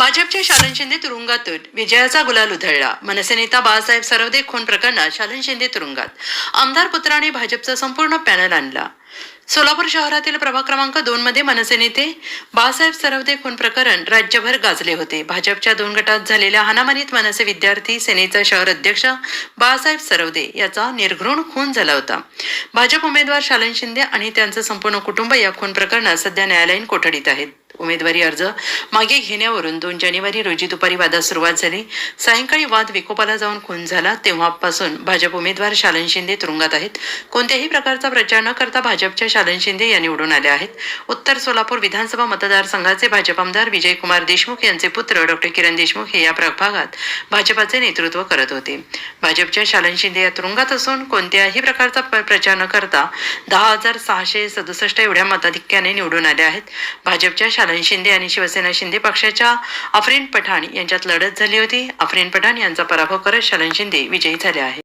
भाजपच्या शालन शिंदे तुरुंगातून विजयाचा गुलाल उधळला. मनसे नेता बाळासाहेब सरवदे खून प्रकरणात शालन शिंदे तुरुंगात. आमदार पुत्राने भाजपचा संपूर्ण पॅनल आणला. सोलापूर शहरातील प्रभाग क्रमांक दोन मध्ये मनसे नेते बाळासाहेब सरवदे खून प्रकरण राज्यभर गाजले होते. भाजपच्या दोन गटात झालेल्या हानामानीत मनसे विद्यार्थी सेनेचा शहर अध्यक्ष बाळासाहेब सरवदे याचा निर्घृण खून झाला होता. भाजप उमेदवार शालन शिंदे आणि त्यांचं संपूर्ण कुटुंब या खून प्रकरणात सध्या न्यायालयीन कोठडीत आहेत. उमेदवारी अर्ज. मागे घेण्यावरून दोन जानेवारी रोजी दुपारी वादास सुरुवात झाली. सायंकाळी वाद विकोपाला जाऊन खून झाला. तेव्हापासून भाजप उमेदवार शालन शिंदे तुरुंगात आहेत. कोणत्याही प्रकारचा प्रचार न करता भाजपच्या शालन शिंदे या निवडून आले आहेत. उत्तर सोलापूर विधानसभा मतदारसंघाचे भाजप आमदार विजयकुमार देशमुख यांचे पुत्र डॉक्टर किरण देशमुख हे या प्रभागात भाजपाचे नेतृत्व करत होते. भाजपच्या शालन शिंदे या तुरुंगात असून कोणत्याही प्रकारचा प्रचार न करता दहा हजार सहाशे सदुसष्ट एवढ्या मताधिक्याने निवडून आले आहेत. भाजपच्या शालन शिंदे आणि शिवसेना शिंदे पक्षाच्या अफरीन पठाण यांच्यात लढत झाली होती. अफरीन पठाण यांचा पराभव करत शरण शिंदे विजयी झाले आहेत.